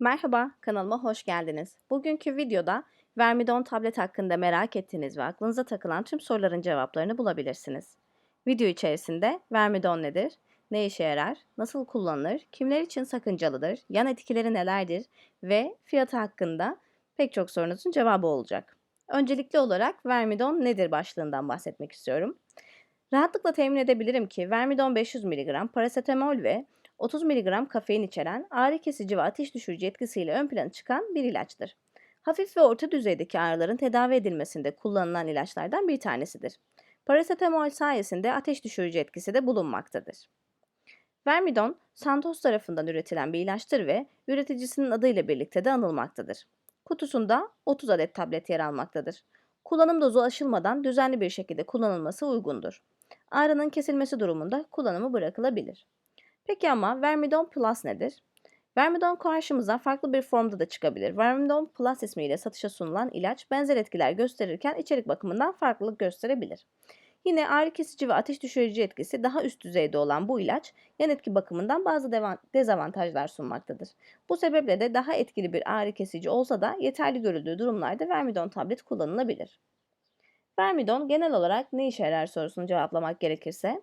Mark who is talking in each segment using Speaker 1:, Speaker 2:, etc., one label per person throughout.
Speaker 1: Merhaba, kanalıma hoş geldiniz. Bugünkü videoda Vermidon tablet hakkında merak ettiğiniz ve aklınıza takılan tüm soruların cevaplarını bulabilirsiniz. Video içerisinde Vermidon nedir, ne işe yarar, nasıl kullanılır, kimler için sakıncalıdır, yan etkileri nelerdir ve fiyatı hakkında pek çok sorunuzun cevabı olacak. Öncelikli olarak Vermidon nedir başlığından bahsetmek istiyorum. Rahatlıkla temin edebilirim ki Vermidon 500 mg parasetamol ve 30 mg kafein içeren ağrı kesici ve ateş düşürücü etkisiyle ön plana çıkan bir ilaçtır. Hafif ve orta düzeydeki ağrıların tedavi edilmesinde kullanılan ilaçlardan bir tanesidir. Parasetamol sayesinde ateş düşürücü etkisi de bulunmaktadır. Vermidon, Santos tarafından üretilen bir ilaçtır ve üreticisinin adıyla birlikte de anılmaktadır. Kutusunda 30 adet tablet yer almaktadır. Kullanım dozu aşılmadan düzenli bir şekilde kullanılması uygundur. Ağrının kesilmesi durumunda kullanımı bırakılabilir. Peki ama Vermidon Plus nedir? Vermidon karşımıza farklı bir formda da çıkabilir. Vermidon Plus ismiyle satışa sunulan ilaç benzer etkiler gösterirken içerik bakımından farklılık gösterebilir. Yine ağrı kesici ve ateş düşürücü etkisi daha üst düzeyde olan bu ilaç yan etki bakımından bazı dezavantajlar sunmaktadır. Bu sebeple de daha etkili bir ağrı kesici olsa da yeterli görüldüğü durumlarda Vermidon tablet kullanılabilir. Vermidon genel olarak ne işe yarar sorusunu cevaplamak gerekirse,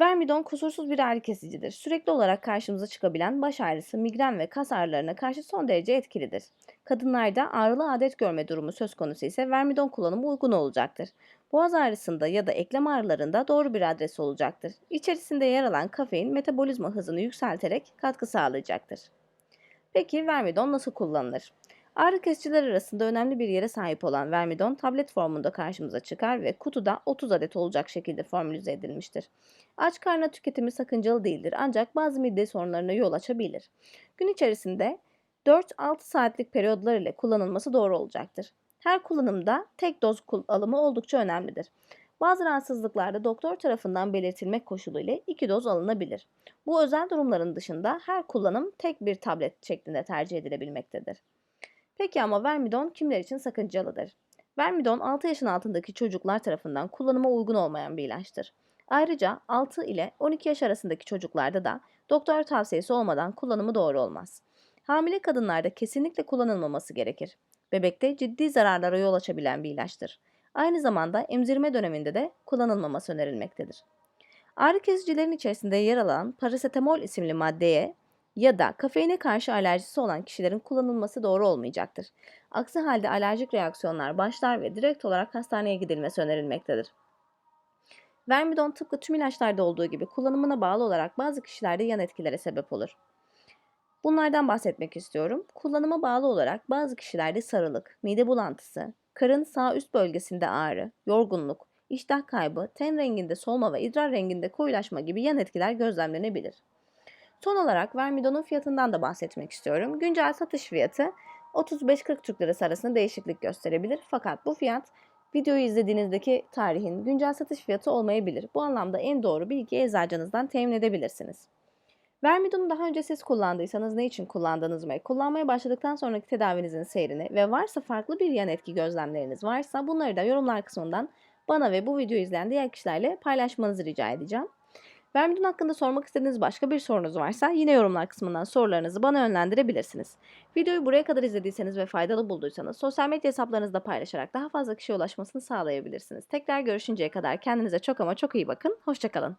Speaker 1: Vermidon kusursuz bir ağrı kesicidir. Sürekli olarak karşımıza çıkabilen baş ağrısı, migren ve kas ağrılarına karşı son derece etkilidir. Kadınlarda ağrılı adet görme durumu söz konusu ise vermidon kullanımı uygun olacaktır. Boğaz ağrısında ya da eklem ağrılarında doğru bir adres olacaktır. İçerisinde yer alan kafein metabolizma hızını yükselterek katkı sağlayacaktır. Peki vermidon nasıl kullanılır? Ağrı kesiciler arasında önemli bir yere sahip olan vermidon tablet formunda karşımıza çıkar ve kutuda 30 adet olacak şekilde formülize edilmiştir. Aç karnına tüketimi sakıncalı değildir ancak bazı mide sorunlarına yol açabilir. Gün içerisinde 4-6 saatlik periyodlar ile kullanılması doğru olacaktır. Her kullanımda tek doz alımı oldukça önemlidir. Bazı rahatsızlıklarda doktor tarafından belirtilmek koşuluyla iki doz alınabilir. Bu özel durumların dışında her kullanım tek bir tablet şeklinde tercih edilebilmektedir. Peki ama vermidon kimler için sakıncalıdır? Vermidon 6 yaşın altındaki çocuklar tarafından kullanıma uygun olmayan bir ilaçtır. Ayrıca 6 ile 12 yaş arasındaki çocuklarda da doktor tavsiyesi olmadan kullanımı doğru olmaz. Hamile kadınlarda kesinlikle kullanılmaması gerekir. Bebekte ciddi zararlara yol açabilen bir ilaçtır. Aynı zamanda emzirme döneminde de kullanılmaması önerilmektedir. Ağrı kesicilerin içerisinde yer alan parasetamol isimli maddeye ya da kafeine karşı alerjisi olan kişilerin kullanılması doğru olmayacaktır. Aksi halde alerjik reaksiyonlar başlar ve direkt olarak hastaneye gidilmesi önerilmektedir. Vermidon tıpkı tüm ilaçlarda olduğu gibi kullanımına bağlı olarak bazı kişilerde yan etkilere sebep olur. Bunlardan bahsetmek istiyorum. Kullanıma bağlı olarak bazı kişilerde sarılık, mide bulantısı, karın sağ üst bölgesinde ağrı, yorgunluk, iştah kaybı, ten renginde solma ve idrar renginde koyulaşma gibi yan etkiler gözlemlenebilir. Son olarak Vermidon'un fiyatından da bahsetmek istiyorum. Güncel satış fiyatı 35-40 Türk Lirası arasında değişiklik gösterebilir. Fakat bu fiyat videoyu izlediğinizdeki tarihin güncel satış fiyatı olmayabilir. Bu anlamda en doğru bilgiyi eczacınızdan temin edebilirsiniz. Vermidon'u daha önce siz kullandıysanız ne için kullandınız ve kullanmaya başladıktan sonraki tedavinizin seyrini ve varsa farklı bir yan etki gözlemleriniz varsa bunları da yorumlar kısmından bana ve bu videoyu izleyen diğer kişilerle paylaşmanızı rica edeceğim. Vermidon hakkında sormak istediğiniz başka bir sorunuz varsa yine yorumlar kısmından sorularınızı bana yönlendirebilirsiniz. Videoyu buraya kadar izlediyseniz ve faydalı bulduysanız sosyal medya hesaplarınızda paylaşarak daha fazla kişiye ulaşmasını sağlayabilirsiniz. Tekrar görüşünceye kadar kendinize çok ama çok iyi bakın. Hoşçakalın.